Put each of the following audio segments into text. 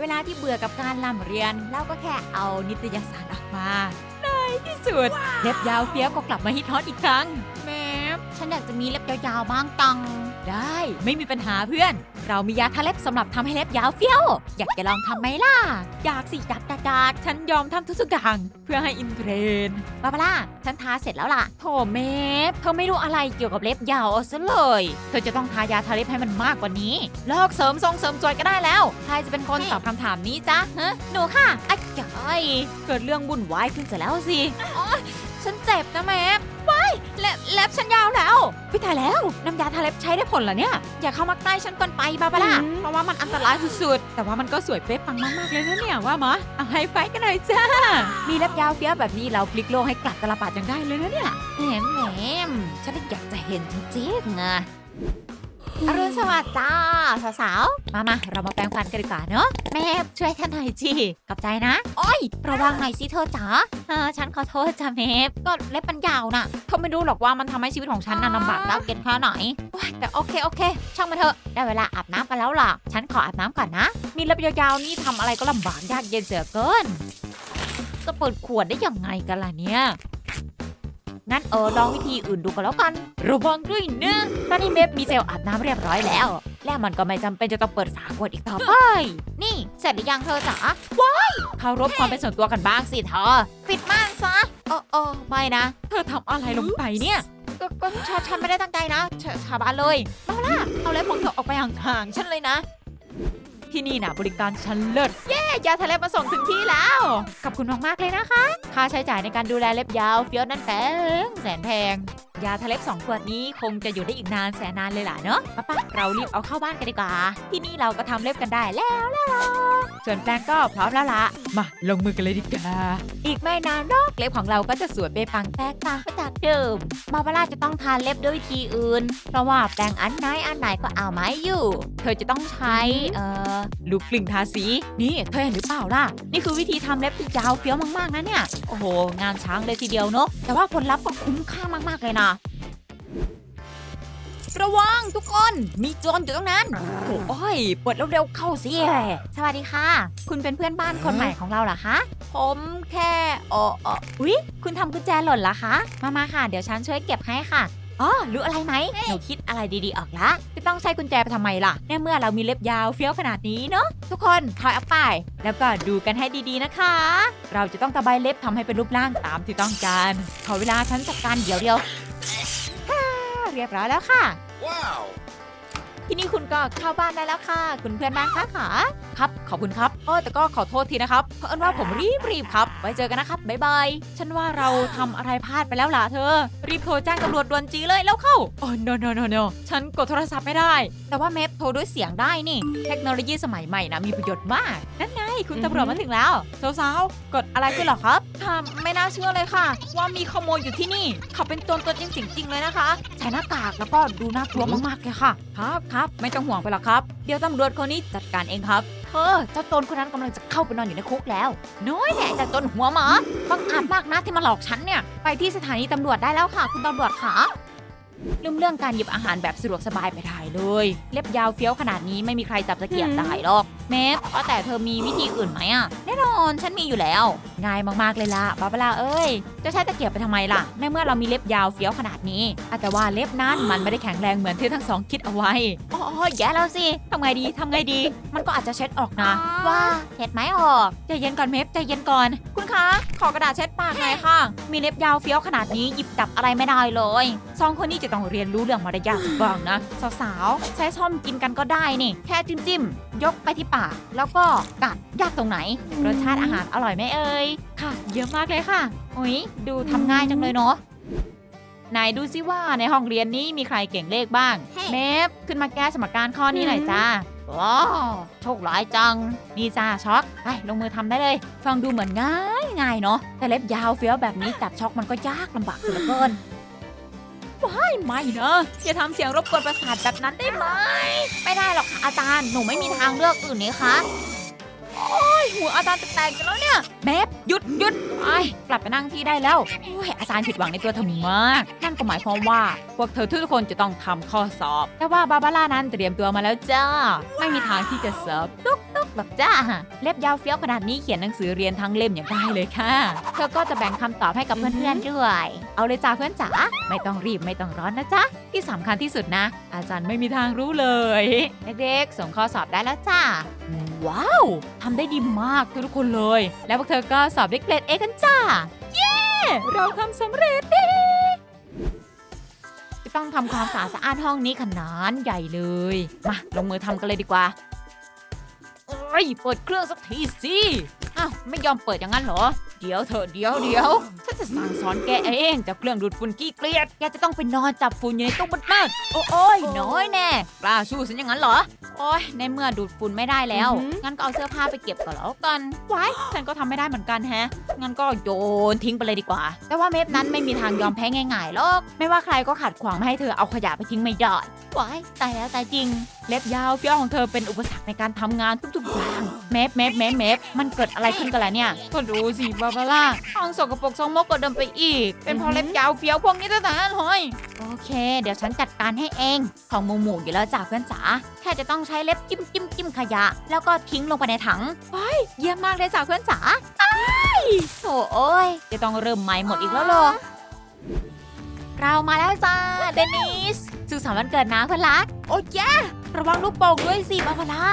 เวลาที่เบื่อกับการล่ำเรียน เราก็แค่เอานิตยสารออกมาในที่สุดเล็บยาวเฟี้ยวก็กลับมาฮิตฮอตอีกครั้ง แม่ ฉันอยากจะมีเล็บยาวๆบ้างตัง ได้ไม่มีปัญหาเพื่อน เรามียาทาเล็บสำหรับทำให้เล็บยาวเฟี้ยว อยากจะลองทำไหมล่ะ อยากสิจัดจัดจัดฉันยอมทำทุกๆอย่างเพื่อให้อินเทรนด์บาบาร่าฉันทาเสร็จแล้วล่ะโถเมฟเธอไม่รู้อะไรเกี่ยวกับเล็บยาวเอาซะเลย เธอจะต้องทายาทาเล็บให้มันมากกว่านี้เลิกเสริมทรงเสริมสวยก็ได้แล้วใครจะเป็นคนตอบคำถามนี้จ๊ะฮะหนูค่ะอ้ายจ้อยเกิดเรื่องวุ่นวายขึ้นเสียแล้วสิอ๋อ ฉันเจ็บนะแมฟว้ายเล็บเล็บฉันยาวแล้วพี่ตายแล้ว น้ำยาทาเล็บใช้ได้ผลเหรอเนี่ย อย่าเข้ามาใกล้ฉันเกินไปบาบาร่า อืม เพราะว่ามันอันตรายสุดๆ แต่ว่ามันก็สวยเป๊ะปังมากๆเลยนะเนี่ยว่ามะเอาไฮไฟว์กันหน่อยจ้า มีเล็บยาวเฟี้ยวแบบนี้เราพลิกโลกให้กลับตลปัดยังได้เลยนะเนี่ย แหมแหมฉันอยากจะเห็นจริงๆอะ อรุณสวัสดิ์จ้าสาวๆ มามาเรามาแปรงฟันกันดีกว่าเนอะแม่ช่วยฉันหน่อยจีกับใจนะ โอ้ย ระวังหน่อยสิเธอจ๋าเออฉันขอโทษจ้าเมฟก็เล็บมันยาวน่ะเขาไม่รู้หรอกว่ามันทำให้ชีวิตของฉันน่ะลำบากยากเย็นแค่ไหนโอ๊ยแต่โอเคโอเค ช่างมันเถอะได้เวลาอาบน้ำกันแล้วล่ะ ฉันขออาบน้ำก่อนนะ มีเล็บยาวๆนี่ทำอะไรก็ลำบากยากเย็นเสียเกินจะเปิดขวดได้ยังไงกันล่ะเนี่ย งั้นเออลองวิธีอื่นดูกันแล้วกันระวังด้วยนะตอนนี้เมฟมีเจลอาบน้ำเรียบร้อยแล้ว และมันก็ไม่จำเป็นจะต้องเปิดฝาขวดอีกต่อไป นี่เสร็จหรือยังเธอจ๋าว้ายเคารพความเป็นส่วนตัวกันบ้างสิเธอ ปิดม่านซะเออเออไม่นะ เธอทำอะไรลงไปเนี่ย ก็ก็ฉันฉันไม่ได้ตั้งใจนะชชาบานเลยเอาล่ะ เอาเล็บของเธอออกไปห่างๆฉันเลยนะ ที่นี่นะบริการชั้นเลิศ เย้ ยาทะเลมาส่งถึงที่แล้ว ขอบคุณมากๆเลยนะคะ ค่าใช้จ่ายในการดูแลเล็บยาวเฟี้ยวนั่นแพงแสนแพง ยาทะเล็บสองขวดนี้คงจะอยู่ได้อีกนานแสนนานเลยล่ะเนอะป้าป้าเรารีบเอาเข้าบ้านกันดีกว่า ที่นี่เราก็ทำเล็บกันได้แล้วแล้วล่ะส่วนแปรงก็พร้อมแล้วล่ะมาลงมือกันเลยดีกว่าอีกไม่นานหรอกเล็บของเราก็จะสวยเปนปังแตกต่างไปจากเดิมบาบาร่าจะต้องทาเล็บด้วยวิธีอื่น เพราะว่าแปรงอันไหนอันไหนก็เอาไม่อยู่ เธอจะต้องใช้เอ่อลูกกลิ่งทาสีนี่เธอเห็นหรือเปล่าล่ะนี่คือวิธีทำเล็บที่ยาวเฟี้ยวมากๆนะเนี่ยโอ้โหงานช้างเลยทีเดียวเนอะแต่ว่าผลลัพธ์ก็คุ้มค่ามากๆเลยนะ ระวังทุกคน มีโจรอยู่ตรงนั้น โอ้ย เปิดเร็วๆเข้าสิสวัสดีค่ะ คุณเป็นเพื่อนบ้านคนใหม่ของเราเหรอคะ ผมแค่เออเอออุ๊ย คุณทำกุญแจหล่นเหรอคะ มามาค่ะ เดี๋ยวฉันช่วยเก็บให้ค่ะอ๋อรู้อะไรไหมหนูคิดอะไรดีๆ ออกละจะต้องใช้กุญแจไปทำไมล่ะในเมื่อเรามีเล็บยาวเฟี้ยวขนาดนี้เนาะทุกคนถอยออกไป แล้วก็ดูกันให้ดีๆนะคะ เราจะต้องตะไบเล็บทำให้เป็นรูปร่างตามที่ต้องการขอเวลาฉันจัดการเดี๋ยวเดียวฮ่า เรียบร้อยแล้วค่ะ Wow! ที่นี่คุณก็เข้าบ้านได้แล้วค่ะ คุณเพื่อนบ้านคะขา ครับ ขอบคุณครับเออแต่ก็ขอโทษทีนะครับเพราะเอิญว่าผมรีบรีบครับ ไว้เจอกันนะครับบ๊ายบายฉันว่าเราทำอะไรพลาดไปแล้วล่ะเธอ รีบโทรแจ้งตำรวจด่วนจีเลยแล้วเข้าโอ้ no no no no ฉันกดโทรศัพท์ไม่ได้ แต่ว่าเมฟโทรด้วยเสียงได้นี่ เทคโนโลยีสมัยใหม่นะมีประโยชน์มาก นั่นไงคุณตำรวจมาถึงแล้วสาวๆกดอะไรขึ้นหรอครับค่ะไม่น่าเชื่อเลยค่ะ ว่ามีขโมยอยู่ที่นี่เขาเป็นตัวตัวจริงจริงๆเลยนะคะใส่หน้ากากแล้วก็ดูน่ากลัวมากๆเลยค่ะ ครับครับไม่ต้องห่วงไปหรอกครับ เดี๋ยวตำรวจคนนี้จัดการเองครับเธอ เจ้าโจรคนนั้นกำลังจะเข้าไปนอนอยู่ในคุกแล้ว น้อยแหละจากโจนหัวหมาบังอาจมากนะที่มาหลอกฉันเนี่ย ไปที่สถานีตำรวจได้แล้วค่ะ คุณตำรวจค่ะลืมเรื่องการหยิบอาหารแบบสะดวกสบายไปได้เลย เล็บยาวเฟี้ยวขนาดนี้ไม่มีใครจับตะเกียบได้หรอก เมฟว่าแต่เธอมีวิธีอื่นไหมอะแน่นอนฉันมีอยู่แล้ว ง่ายมากๆเลยล่ะบาบาร่าเอ้ยจะใช้ตะเกียบไปทำไมล่ะ ในเมื่อเรามีเล็บยาวเฟี้ยวขนาดนี้อะแต่ว่าเล็บนั้นมันไม่ได้แข็งแรงเหมือนที่ทั้งสองคิดเอาไว้อ๋อแย่แล้วสิทำไงดีทำไงดี มันก็อาจจะเช็ดออกนะ ว่าเช็ดไหมออกใจเย็นก่อนเมฟใจเย็นก่อน คุณคะขอกระดาษเช็ดปากหน่อยค่ะ มีเล็บยาวเฟี้ยวขนาดนี้หยิบจับอะไรไม่ได้เลยสองคนนี้จะต้องเรียนรู้เรื่องมารยาทสักบ้างนะสาวๆใช้ช้อมกินกันก็ได้นี่ แค่จิ้มจิ้มๆ ยกไปที่ปากแล้วก็กัดยากตรงไหน รสชาติอาหารอร่อยไหมเอ่ยค่ะ เยอะมากเลยค่ะอุ๊ยดูทำง่ายจังเลยเนาะไหนดูซิว่าในห้องเรียนนี้มีใครเก่งเลขบ้างเมฟขึ้นมาแก้สมการข้อนี้หน่อยจ้าว้าวโชคร้ายจัง นี่จ้าช็อกไปลงมือทำได้เลย ฟังดูเหมือนง่ายง่ายเนาะแต่เล็บยาวเฟี้ยวแบบนี้จับช็อกมันก็ยากลำบากสุดเหลือเกินว้ายไม่นะอย่าทำเสียงรบกวนประสาทแบบนั้นได้ไหม ไม่ได้หรอกค่ะ อาจารย์หนูไม่มีทางเลือกอื่นนี่คะโอ้ยหัวอาจารย์แตกกันแล้วเนี่ยเมฟหยุดหยุดไอ้กลับไปนั่งที่ได้แล้วโอ้ยอาจารย์ผิดหวังในตัวเธอมาก นั่นก็หมายความว่า พวกเธอทุกคนจะต้องทำข้อสอบ แต่ว่าบาบาร่านั้นเตรียมตัวมาแล้วจ้า ไม่มีทางที่จะเสิร์ฟตุ๊กตุ๊ก หรอกจ้า เล็บยาวเฟี้ยวขนาดนี้เขียนหนังสือเรียนทั้งเล่มอย่างได้เลยค่ะ เธอก็จะแบ่งคำตอบให้กับเพื่อนๆด้วย เอาเลยจ้าเพื่อนจ๋า ไม่ต้องรีบไม่ต้องร้อนนะจ๊ะ ที่สำคัญที่สุดนะ อาจารย์ไม่มีทางรู้เลย เด็กๆส่งข้อสอบได้แล้วจ้า ว้าวทำได้ดีมากทุกคนเลย แล้วพวกเธอก็สอบได้เกรดเอกันจ้า เย้ เราทำสำเร็จด้จะต้องทำความสะอาดห้องนี้ขนาดใหญ่เลย มาลงมือทำกันเลยดีกว่า ยเปิดเครื่องสักทีสิอ้าวไม่ยอมเปิดอย่างนั้นเหรอ เดี๋ยวเถอะเดี๋ยวเดี๋ยวฉันจะสั่งสอนแกเองเจากเครื่องดูดฝุ่นกี้เกลียดแกจะต้องไปนอนจับฝุ่นอยู่ในตู้มากๆโอ้โอ้ยน้อยแน่กล้าสู้ฉันอย่างนั้นเหรอ โอ้ยในเมื่อดูดฝุ่นไม่ได้แล้วอือหืองั้นก็เอาเสื้อผ้าไปเก็บก่อนแล้วกันไว้ฉันก็ทำไม่ได้เหมือนกันแฮะ งั้นก็โยนทิ้งไปเลยดีกว่า แต่ว่าเมฟนั้นไม่มีทางยอมแพ้ง่ายๆหรอก ไม่ว่าใครก็ขัดขวางไม่ให้เธอเอาขยะไปทิ้งไม่ได้ไว้ตายแล้วตายจริง เล็บยาวเฟี้ยวของเธอเป็นอุปสรรคในการทำงานทุกๆอย่างเมฟเมฟเมฟเมฟมันเกิดอะไรขึ้นกันล่ะเนี่ย ก็ดูสิบาบาร่าห้องสกปรกซองมกก็เดินไปอีก เป็นเพราะเล็บยาวเฟี้ยวพวกนี้ตั้งแต่นั้นเลยโอเค เดี๋ยวฉันจัดการให้เอง ของหมูหมูอยู่แล้วจ้าเพื่อนจ๋าแค่จะต้องใช้เล็บจิ้มจิ้มจิ้มขยะ แล้วก็ทิ้งลงไปในถังไปเยี่ยมมากเลยจ้าเพื่อนจ๋าอ้าย โถโอ้ยจะต้องเริ่มใหม่หมดอีกแล้วเหรอ เรามาแล้วจ้าเดนิสสุขสันต์วันเกิดนะเพื่อนรัก โอ้ยแย่ระวังลูกโป่งด้วยสิบาบาร่า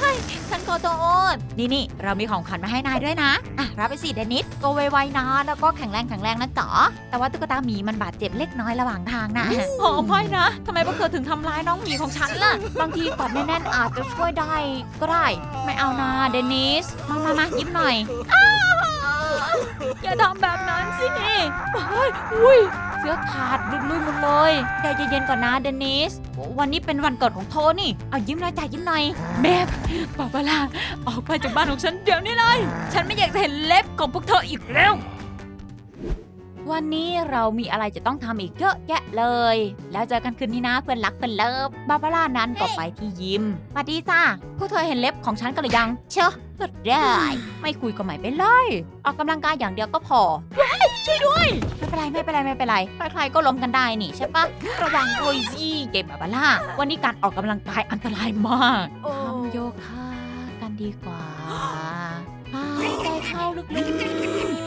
เฮ้ยฉันขอโทษนี่นี่เรามีของขวัญมาให้นายด้วยนะ อะ รับไปสิเดนิสโตไวๆนะแล้วก็แข็งแรงแข็งแรงนะจ๋อแต่ว่าตุ๊กตาหมีมันบาดเจ็บเล็กน้อยระหว่างทางนะโอ้ไม่นะทำไมพวกเธอถึงทำร้ายน้องหมีของฉันล่ะ บางทีกอดแน่นๆอาจจะช่วยได้ก็ได้ ไม่เอานะเดนิส มามามายิ้มหน่อยอ้าว อย่าทำแบบนั้นสิเฮ้ยอุ้ยเสื้อขาดลุยๆหมดเลยใจเย็นๆก่อนนะเดนิส วันนี้เป็นวันเกิดของโทนี่ เอายิ้มหน่อยจ่ายิ้มหน่อยแม่บาบาร่าออกไปจากบ้านของฉันเดี๋ยวนี้เลย ฉันไม่อยากจะเห็นเล็บของพวกเธออีกแล้ว วันนี้เรามีอะไรจะต้องทำอีกเยอะแยะเลย แล้วเจอกันคืนนี้นะเพื่อนรักเพื่อนเลิฟบาบาร่านั้นก็ไปที่ยิมสวัสดีจ้าพวกเธอเห็นเล็บของฉันกันหรือยัง เชอะก็ได้ ไม่คุยก็ไม่เป็นไรออกกำลังกายอย่างเดียวก็พอเฮ้ยช่วยด้วยไม่เป็นไรไม่เป็นไรไม่เป็นไรใครๆก็ล้มกันได้นี่ใช่ปะระวังด้วยสิเกมบาบาร่าวันนี้การออกกำลังกายอันตรายมากทำโยคะกันดีกว่าหายใจเข้าลึกๆช้า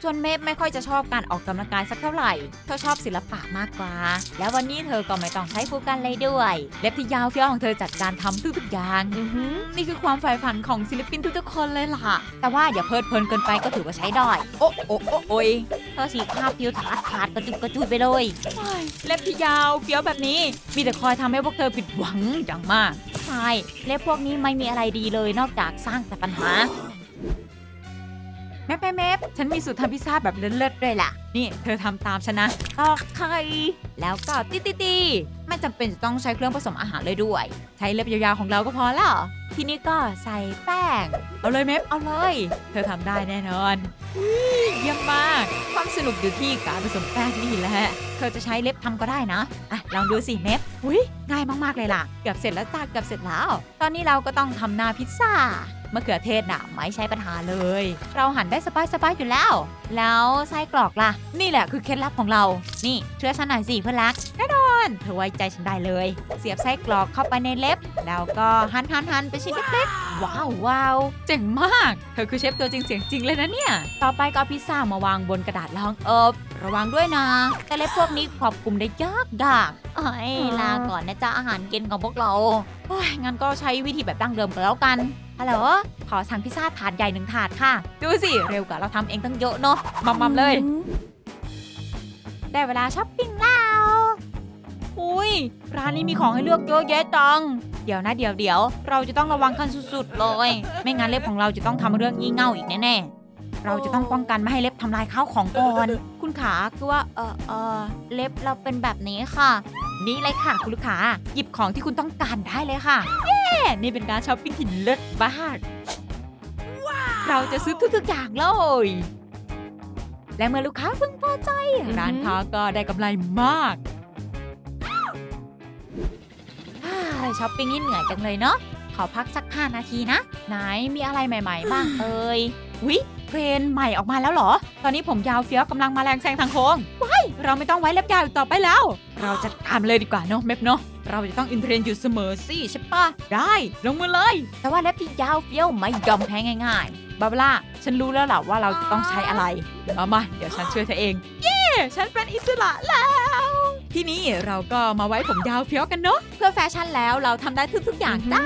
ๆจนเมฟไม่ค่อยจะชอบการออกกำลังกายสักเท่าไหร่ เธอชอบศิลปะมากกว่า แล้ววันนี้เธอก็ไม่ต้องใช้ฟูกันเลยด้วย เล็บที่ยาวเฟี้ยวของเธอจัดการทำทุกๆอย่างอือหือนี่คือความใฝ่ฝันของศิลปินทุกๆคนเลยล่ะ แต่ว่าอย่าเพลิดเพลินเกินไปก็ถือว่าใช้ได้ โอ้โอ้โอ้โอยเธอสีขาผิวขาดขาดกระจุยกระจุยไปเลยโอ้ยเล็บที่ยาวเฟี้ยวแบบนี้ มีแต่คอยทำให้พวกเธอผิดหวังอย่างมากใช่เล็บพวกนี้ไม่มีอะไรดีเลยนอกจากสร้างแต่ปัญหา แมฟแมฟแมฟฉันมีสูตรทำพิซซ่าแบบเลิศๆด้วยล่ะ นี่เธอทำตามฉันนะตอกไข่แล้วก็ตีตีตีไม่จำเป็นจะต้องใช้เครื่องผสมอาหารเลยด้วย ใช้เล็บยาวๆของเราก็พอแล้วทีนี้ก็ใส่แป้ง เอาเลยเมฟเอาเลย เธอทำได้แน่นอนอุ๊ยเยี่ยมมาก ความสนุกอยู่ที่การผสมแป้งนี่แหละเธอจะใช้เล็บทำก็ได้นะอะลองดูสิเมฟอุ้ยง่ายมากๆเลยล่ะ เกือบเสร็จแล้วจ้าเกือบเสร็จแล้ว ตอนนี้เราก็ต้องทำหน้าพิซซ่า มะเขือเทศน่ะไม่ใช่ปัญหาเลย เราหั่นได้สบายๆอยู่แล้ว แล้วไส้กรอกล่ะ นี่แหละคือเคล็ดลับของเรา นี่เชื่อฉันหน่อยสิเพื่อนรักแน่นอนเธอไว้ใจฉันได้เลย เสียบไส้กรอกเข้าไปในเล็บ แล้วก็หั่นหั่นหั่นเป็นชิ้นเล็กๆ ว้าวว้าวเจ๋งมาก เธอคือเชฟตัวจริงเสียงจริงเลยนะเนี่ย ต่อไปก็เอาพิซซ่ามาวางบนกระดาษรองเอิบระวังด้วยนะ แต่เล็บพวกนี้ควบคุมได้ยากยากเอ้ยลาก่อนนะจ๊ะอาหารเย็นของพวกเราโอ้ยงั้นก็ใช้วิธีแบบดั้งเดิมกันแล้วกัน ฮัลโหล ขอสั่งพิซซ่าถาดใหญ่หนึ่งถาดค่ะ ดูสิ เร็วกว่าเราทำเองตั้งเยอะเนาะมัมๆเลย ได้เวลาช้อปปิ้งแล้ว อุ้ย ร้านนี้มีของให้เลือกเยอะแยะจัง เดี๋ยวนะเดี๋ยวเดี๋ยว เราจะต้องระวังกันสุดๆเลย ไม่งั้นเล็บของเราจะต้องทำเรื่องงี่เง่าอีกแน่ๆ เราจะต้องป้องกันไม่ให้เล็บทำลายข้าวของก่อน คุณขาคือว่าเออเออเล็บเราเป็นแบบนี้ค่ะ นี่เลยค่ะ คุณลูกค้า หยิบของที่คุณต้องการได้เลยค่ะ เย้นี่เป็นการช้อปปิ้งที่เลิศมากเราจะซื้อทุกๆอย่างเลย และเมื่อลูกค้าพึงพอใจ ร้านค้าก็ได้กำไรมากฮ่าช้อปปิ้งนี่เหนื่อยจังเลยเนาะขอพักสัก 5 นาทีนะ ไหนมีอะไรใหม่ ๆ บ้างเอ่ยวิ เทรนใหม่ออกมาแล้วเหรอ ตอนนี้ผมยาวเฟี้ยวกำลังมาแรงแซงทางโค้งว้ายเราไม่ต้องไว้เล็บยาวอีกต่อไปแล้ว เราจะตามเลยดีกว่าเนาะเมฟเนาะเราจะต้องอินเทรนอยู่เสมอสิใช่ปะได้ลงมือเลย แต่ว่าเล็บที่ยาวเฟี้ยวไม่ยอมแพ้ง่ายๆบาบาร่าฉันรู้แล้วล่ะว่าเราจะต้องใช้อะไรมามาเดี๋ยวฉันช่วยเธอเอง เย้ฉันเป็นอิสระแล้วที่นี่เราก็มาไว้ผมยาวเฟี้ยวกันเนาะเพื่อแฟชั่นแล้วเราทำได้ทุกๆอย่างจ้า